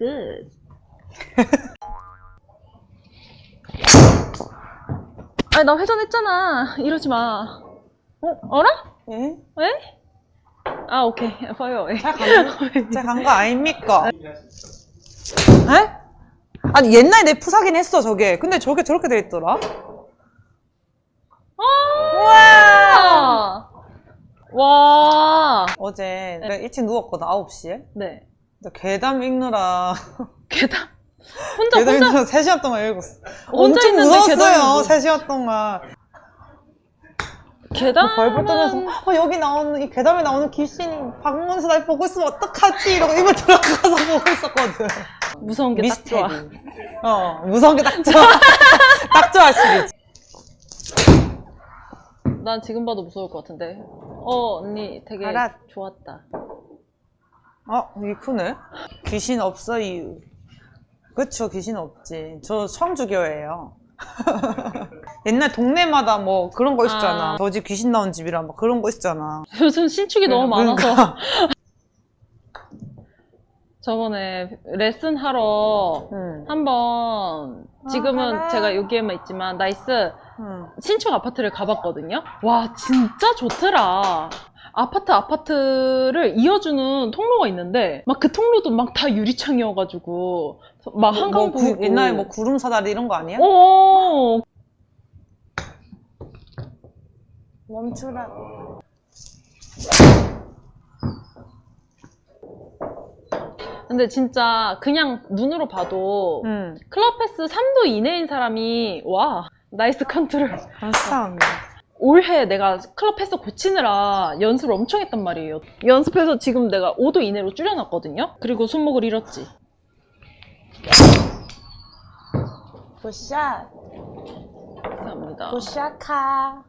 good. 아니 나 회전했잖아. 이러지 마. 어? 어라? 예? 왜? 아 오케이. fire away. 제간 거 아닙니까? 에? 아니 옛날에 내 푸사긴 했어 저게 근데 저게 저렇게 돼 있더라? 와. 와. 어제 내가 일찍 누웠거든 9시에 네. 괴담 읽느라 계단. 혼자 괴담 혼자 읽느라 3시간 동안 읽었어 혼자 엄청 있는데 무서웠어요 괴담을 3시간 동안 계단. 벌벌 떠면서 어, 여기 나오는 이 괴담에 나오는 귀신이 박문수 날 보고 있으면 어떡하지 이러고 입을 들어가서 보고 있었거든 무서운 게 딱 좋아. 어 무서운 게 딱 좋아 딱 좋아 시리즈 난 지금 봐도 무서울 것 같은데. 어 언니 되게 알아. 좋았다. 어, 이게 크네. 귀신 없어요. 그쵸, 귀신 없지. 저 청주교예요. 옛날 동네마다 뭐 그런 거 있었잖아. 아. 저 집 귀신 나온 집이라 막 그런 거 있었잖아. 요즘 신축이 너무 그러니까. 많아서. 저번에 레슨 하러 응. 한번 지금은 아, 제가 여기에만 있지만 나이스 응. 신축 아파트를 가봤거든요. 와 진짜 좋더라. 아파트 아파트를 이어주는 통로가 있는데 막 그 통로도 막 다 유리창이어가지고 막 뭐, 한강 뭐 구- 보이고 옛날에 뭐 구름 사다리 이런 거 아니야? 오 멈추라. 근데 진짜 그냥 눈으로 봐도 응. 클럽 패스 3도 이내인 사람이 와 나이스 컨트롤 감사합니다. 올해 내가 클럽 패스 고치느라 연습을 엄청 했단 말이에요 연습해서 지금 내가 5도 이내로 줄여놨거든요 그리고 손목을 잃었지 굿샷. 감사합니다 굿샷카.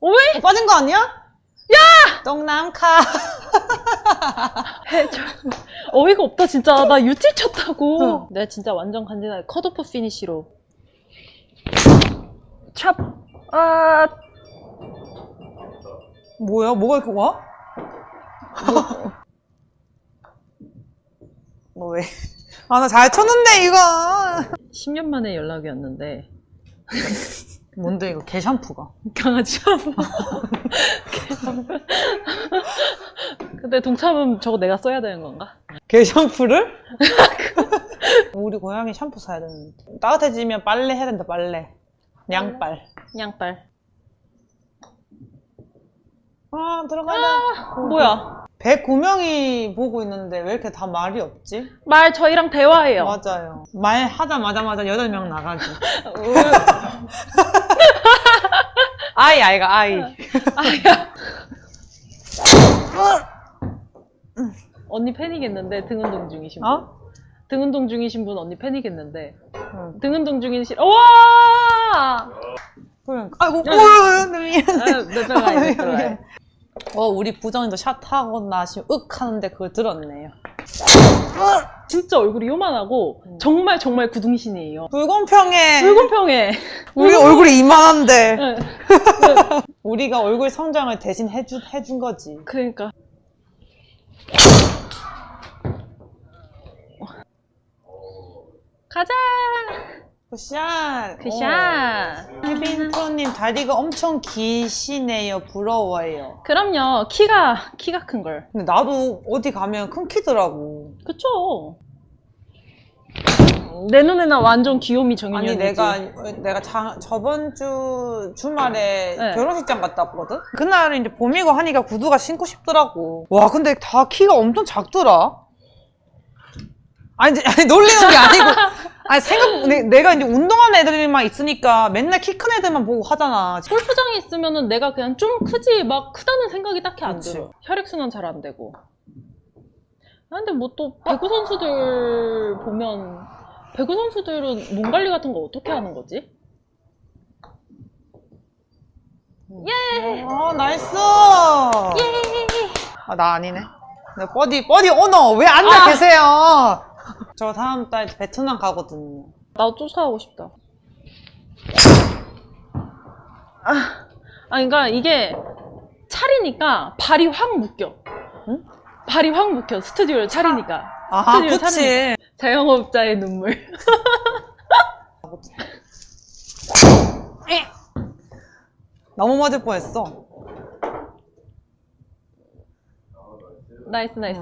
어, 왜? 빠진 거 아니야? 야! 똥남카. 해줘. 어이가 없다 진짜 나 유틸 쳤다고 응. 내가 진짜 완전 간지나게 컷오프 피니쉬로 찹 아, 뭐야? 뭐가 이렇게 와? 너 왜? 아, 나 잘 쳤는데, 이거! 10년 만에 연락이 왔는데 뭔데, 이거? 개 샴푸가. 강아지 한 번. 근데 동참은 저거 내가 써야 되는 건가? 개 샴푸를? 우리 고양이 샴푸 사야 되는데. 따뜻해지면 빨래 해야 된다, 빨래. 양빨. 양빨. 아, 들어가자. 뭐야? 109명이 보고 있는데 왜 이렇게 다 말이 없지? 말 저희랑 대화해요. 맞아요. 말 하자마자마자 8명 나가기. 아이, 아이가, 아이. 아야. 언니 패닉했는데 등 운동 중이신 분. 어? 등 운동 중이신 분 언니 패닉했는데 응. 등 운동 중이신 와! 그러니까. 아이고, 오, 내 미안. 아, 몇 배가 미안, 있더라. 미안. 어, 우리 부정이도 샷 하고 나시면 윽 하는데 그걸 들었네요. 진짜 얼굴이 요만하고 정말 정말 구둥신이에요. 불공평해. 불공평해. 우리 얼굴이 이만한데. 네. 우리가 얼굴 성장을 대신 해준, 해준 거지. 그러니까 가자. 굿샷. 굿샷. 혜빈 프로님 다리가 엄청 기시네요. 부러워요. 그럼요. 키가 키가 큰 걸. 근데 나도 어디 가면 큰 키더라고. 그쵸. 내 눈에는 완전 귀요미 아니 정인이었지. 내가 내가 자- 저번 주 주말에 네. 결혼식장 갔다 왔거든. 그날 이제 봄이고 하니까 구두가 신고 싶더라고. 와 근데 다 키가 엄청 작더라. 아니, 아니 놀리는 게 아니고 아니 생각 내, 내가 이제 운동하는 애들만 있으니까 맨날 키 큰 애들만 보고 하잖아. 골프장에 있으면은 내가 그냥 좀 크지 막 크다는 생각이 딱히 안 그치. 들어. 혈액순환 잘 안 되고. 아, 근데 뭐 또 배구 선수들 보면 배구 선수들은 몸 관리 같은 거 어떻게 하는 거지? 예! 아 나이스. 예! 아 나 아니네. 네, 버디 버디 오너 왜 앉아 아. 계세요? 저 다음 달 베트남 가거든요. 나도 쫓아가고 싶다. 아, 아, 그러니까 이게 차리니까 발이 확 묶여. 응? 발이 확 묶여. 스튜디오를 차리니까. 아 스튜디오를 그치. 차리니까. 자영업자의 눈물. 너무 맞을 뻔했어. 나이스 나이스.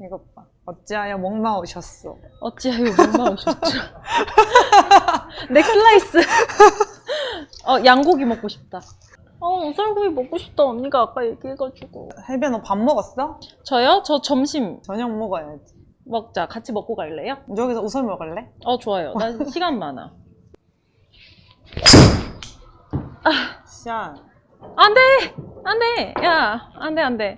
이것 봐. 어찌하여 목마오셨어. 어찌하여 목마오셨죠? 넥슬라이스. 어 양고기 먹고 싶다. 어 쌀고기 먹고 싶다 언니가 아까 얘기해가지고. 혜빈 너밥 먹었어? 저요? 저 점심 저녁 먹어야지. 먹자. 같이 먹고 갈래요? 여기서 우선 먹을래? 어 좋아요. 나 시간 많아. 시안. 안 돼 안 돼 야 안 돼 안 돼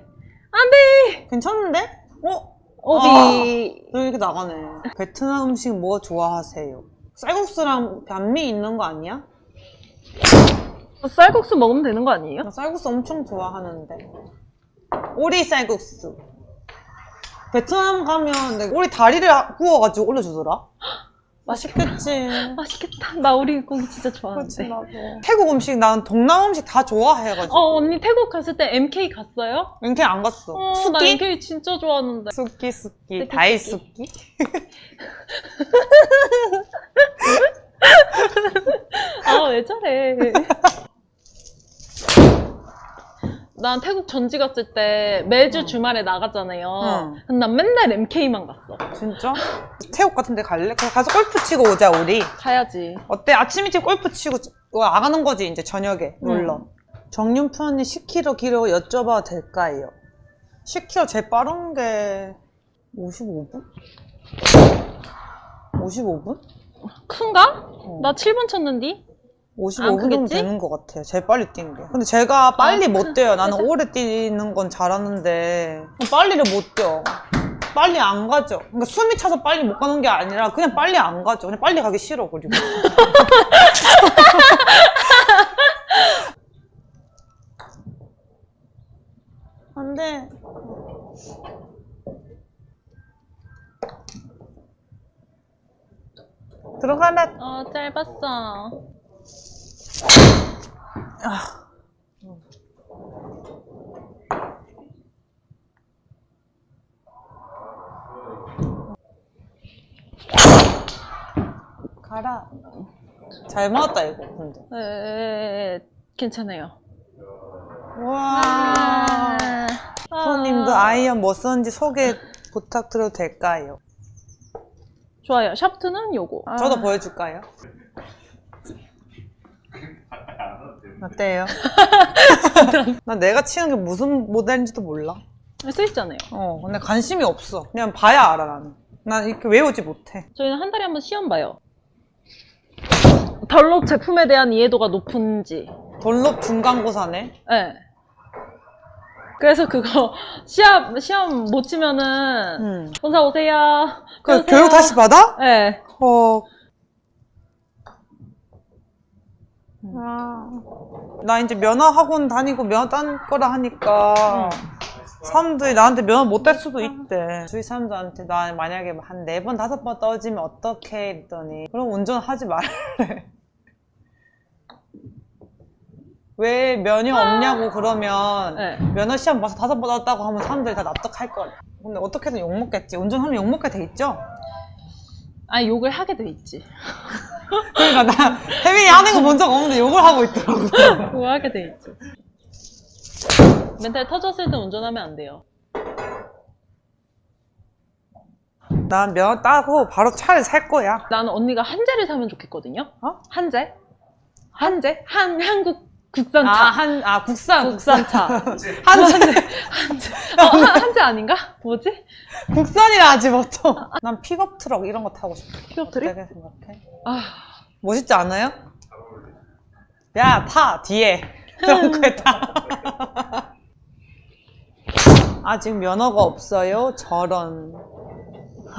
안 돼 괜찮은데? 어? 어디 너 이렇게 나가네. 베트남 음식 뭐 좋아하세요? 쌀국수랑 반미 있는 거 아니야? 쌀국수 먹으면 되는 거 아니에요? 나 쌀국수 엄청 좋아하는데. 오리 쌀국수. 베트남 가면 내가 오리 다리를 구워가지고 올려주더라. 맛있겠지. 맛있겠다. 나 오리 고기 진짜 그렇지 좋아하는데. 나도. 태국 음식 난 동남 음식 다 좋아해가지고. 어 언니 태국 갔을 때 MK 갔어요? MK 안 갔어. 어, 나 수기? MK 진짜 좋아하는데. 수기 수기 수기, 다이. 수기. 아왜 저래? 난 태국 전지 갔을 때 매주 응. 주말에 나가잖아요. 응. 근데 난 맨날 MK만 갔어. 진짜? 태국 같은 데 갈래? 그럼 가서 골프 치고 오자 우리. 가야지. 어때? 아침 일찍 골프 치고 어, 나가는 거지 이제 저녁에 놀러. 응. 정윤표 언니 10km 기록 여쭤봐도 될까요? 10km 제일 빠른 게 55분? 55분? 큰가? 어. 나 7분 쳤는디? 안 55분 정도? 되는 것 같아요. 제일 빨리 뛴 게. 근데 제가 빨리 아, 못 크- 뛰어요. 나는. 오래 뛰는 건 잘하는데 빨리를 못 뛰어. 빨리 안 가죠. 그러니까 숨이 차서 빨리 못 가는 게 아니라 그냥 빨리 안 가죠. 그냥 빨리 가기 싫어 그리고. 안 돼. 들어가라. 어, 짧았어. 가라. 잘 맞았다 이거 근데. 에, 괜찮아요. 와. 아. 손님도 아이언 뭐 썼는지 소개 부탁드려도 될까요? 좋아요. 샤프트는 요거. 아. 저도 보여줄까요? 어때요? 나 내가 치는 게 무슨 모델인지도 몰라. 쓰있잖아요. 어, 근데 관심이 없어. 그냥 봐야 알아, 나는. 난 이렇게 외우지 못해. 저희는 한 달에 한 번 시험 봐요. 덜롭 제품에 대한 이해도가 높은지. 돌롭 중간고사네. 예. 그래서 그거 시합 시험 못 치면은 응. 본사 오세요. 그 오세요. 교육 다시 받아? 예. 어. 아. 나 이제 면허 학원 다니고 면허 딴 거라 하니까 사람들이 나한테 면허 못 딸 수도 있대. 주위 사람들한테 나 만약에 한 네 번 다섯 번 떨어지면 어떡해 했더니 그럼 운전하지 말래. 왜 면허 없냐고 그러면 네. 면허 시험 봐서 다섯 번 떨었다고 하면 사람들이 다 납득할 거야. 근데 어떻게든 욕먹겠지. 운전하면 욕먹게 돼 있죠? 아 욕을 하게 돼 있지. 그러니까 나 혜민이 하는 거 본 적 없는데 욕을 하고 있더라고. 욕을 하게 돼 있지. 멘탈 터졌을 때 운전하면 안 돼요. 난 면허 따고 바로 차를 살 거야. 나는 언니가 한재를 사면 좋겠거든요. 어? 한재? 한재? 한 한국 국산차. 아, 한, 아, 국산, 국산차. 한재. 어, 한, 한재 아닌가? 뭐지? 국산이라 하지, 보통. 난 픽업 트럭 이런 거 타고 싶어. 픽업 트럭? 어떻게 생각해? 아, 멋있지 않아요? 야, 타, 뒤에. 트렁크에 타. 아직 면허가 없어요? 저런.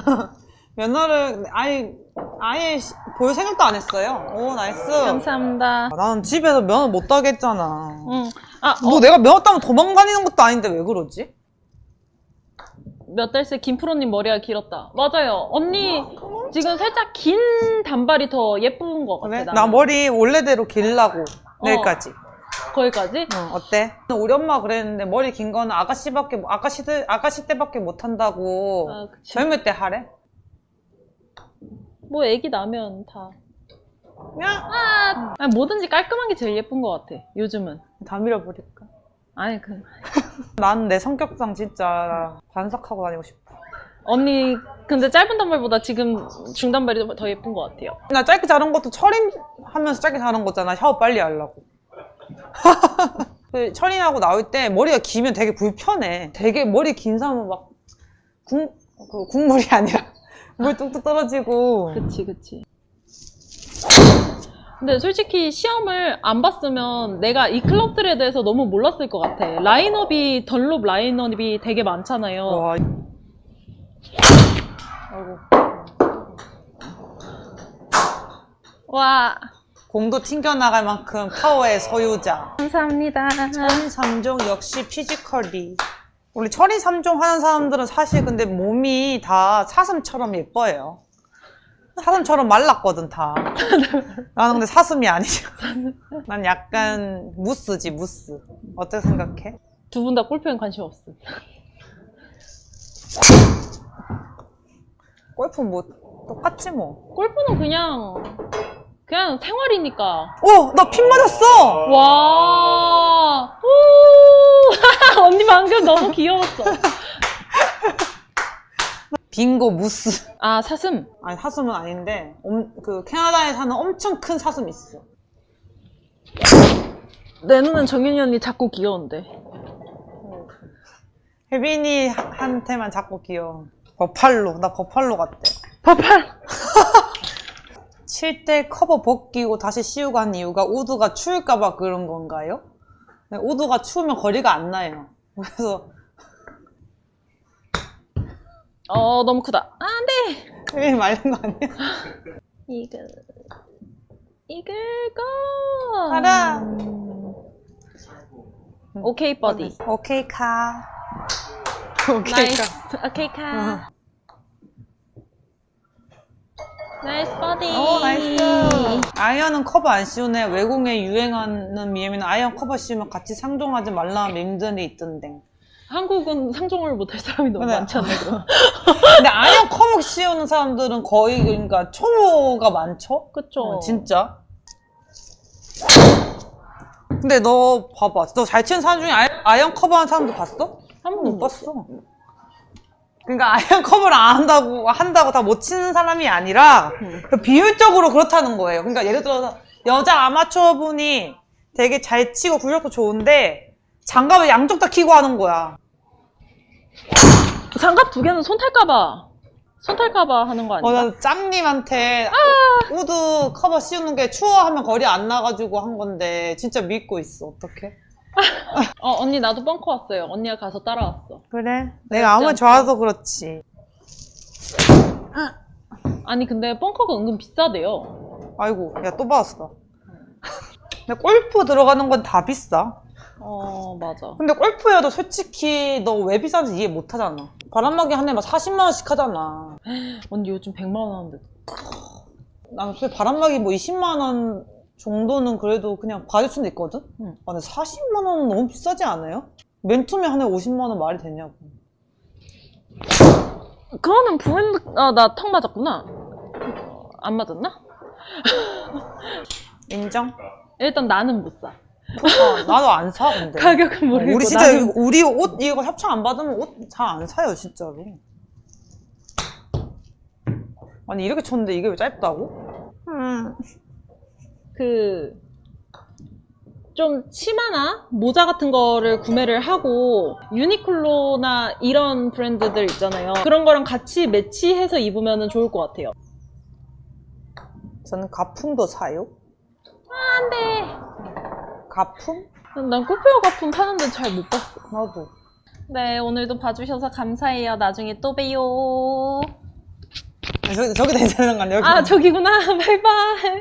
면허를 아예, 아예 시- 볼 생각도 안 했어요. 오, 나이스. 감사합니다. 나는 집에서 면허 못 따겠잖아. 응. 아, 너 내가 면허 따면 도망다니는 것도 아닌데 왜 그러지? 몇 달새 김프로님 머리가 길었다. 맞아요. 언니 지금 살짝 긴 단발이 더 예쁜 것 같아. 그래? 나는. 나 머리 원래대로 길라고 내일까지. 거기까지? 응, 어때? 우리 엄마 그랬는데 머리 긴 거는 아가씨밖에 아가씨들 아가씨 때밖에 못 한다고 아, 그치. 젊을 때 하래. 뭐 애기 나면 다. 야! 아, 아니, 뭐든지 깔끔한 게 제일 예쁜 것 같아. 요즘은. 다 밀어버릴까? 아니 그 난 내 성격상 진짜 반삭하고 다니고 싶어. 언니 근데 짧은 단발보다 지금 중단발이 더 예쁜 것 같아요. 나 짧게 자른 것도 철인 하면서 짧게 자른 거잖아. 샤워 빨리 하려고. 그 철인하고 나올 때 머리가 기면 되게 불편해. 되게 머리 긴 사람은 막 국, 그 국물이 아니라 물 뚝뚝 떨어지고. 그치 그치. 근데 솔직히 시험을 안 봤으면 내가 이 클럽들에 대해서 너무 몰랐을 것 같아. 라인업이 덜롭 라인업이 되게 많잖아요. 와. 아이고. 와 공도 튕겨나갈 만큼 파워의 소유자. 감사합니다. 3종 역시 피지컬이. 우리 철인 3종 하는 사람들은 사실 근데 몸이 다 사슴처럼 예뻐요. 사슴처럼 말랐거든, 다. 나는 근데 사슴이 아니죠. 난 약간 무스지, 무스. 어떻게 생각해? 두 분 다 골프엔 관심 없음. 골프 뭐, 똑같지 뭐. 골프는 그냥 그냥 생활이니까. 어! 나핀 맞았어! 와, 우! 방금 너무 귀여웠어. 빙고, 무스. 아 사슴. 아니, 사슴은 아닌데, 엄- 그, 캐나다에 사는 엄청 큰 사슴 있어. 내 눈은 정윤이 언니 작고 귀여운데. 혜빈이 한테만 자꾸 귀여워. 버팔로. 나 버팔로 같대. 파팔. 칠 때 커버 벗기고 다시 씌우고 한 이유가 우드가 추울까봐 그런 건가요? 네, 우드가 추우면 거리가 안 나요. 그래서 어 너무 크다. 아, 안 돼. 혜빈이 말린 거 아니야? 이글. 이글 거. 가라. 음. 오케이 버디. 오케이 카. 오케이. 카. 오케이 카. 어. 나이스 버디. 오 나이스. 아이언은 커버 안 씌우네. 외국에 유행하는 밈에는 아이언 커버 씌우면 같이 상종하지 말라는 밈들이 있던데. 한국은 상종을 못할 사람이 너무 그래. 많잖아요. 근데 아이언 커버 씌우는 사람들은 거의 그러니까 초보가 많죠? 그쵸. 어, 진짜. 근데 너 봐봐. 너 잘 치는 사람 중에 아이, 아이언 커버하는 사람도 봤어? 한못 번도 봤어. 그러니까 아이언 커버를 안 한다고 한다고 다 못 치는 사람이 아니라 음. 그 비율적으로 그렇다는 거예요. 그러니까 예를 들어서 여자 아마추어 분이 되게 잘 치고 굴력도 좋은데 장갑을 양쪽 다 끼고 하는 거야. 장갑 두 개는 손 탈까봐. 손 탈까봐 하는 거 어, 아닌가? 난 짱님한테 우드 커버 씌우는 게 추워 하면 거리 안 나가지고 한 건데 진짜 믿고 있어. 어떡해? 어, 언니 나도 벙커 왔어요. 언니가 가서 따라왔어. 그래? 내가 아무리. 좋아서 그렇지. 아니 근데 벙커가 은근 비싸대요. 아이고, 야또 받았어. 근데 골프 들어가는 건 다 비싸. 어 맞아. 근데 골프여도 솔직히 너 왜 비싼지 이해 못 하잖아. 바람막이 한대막 40만 원씩 하잖아. 언니 요즘 100만 원 하는데. 나는 그 바람막이 뭐 20만 원 정도는 그래도 그냥 받을 수는 있거든? 응. 아, 근데 40만 원은 너무 비싸지 않아요? 맨투맨 한해 50만 원 말이 되냐고. 그거는 브랜드 아 나 턱 맞았구나. 어, 안 맞았나? 인정? 일단 나는 못 사. 아, 나도 안 사, 근데. 가격은 모르겠고 우리 진짜 나는 우리 옷 이거 협찬 안 받으면 옷 잘 안 사요 진짜로 아니 이렇게 쳤는데 이게 왜 짧다고? 음. 그, 좀 치마나 모자 같은 거를 구매를 하고 유니클로나 이런 브랜드들 있잖아요. 그런 거랑 같이 매치해서 입으면 좋을 것 같아요. 저는 가품도 사요? 안 돼. 가품? 난 꽃페어 가품 파는데 잘 못 봤어. 나도 네, 오늘도 봐주셔서 감사해요. 나중에 또 봬요. 저기, 저기 되는 거 아니야? 아, 저기구나. 바이바이.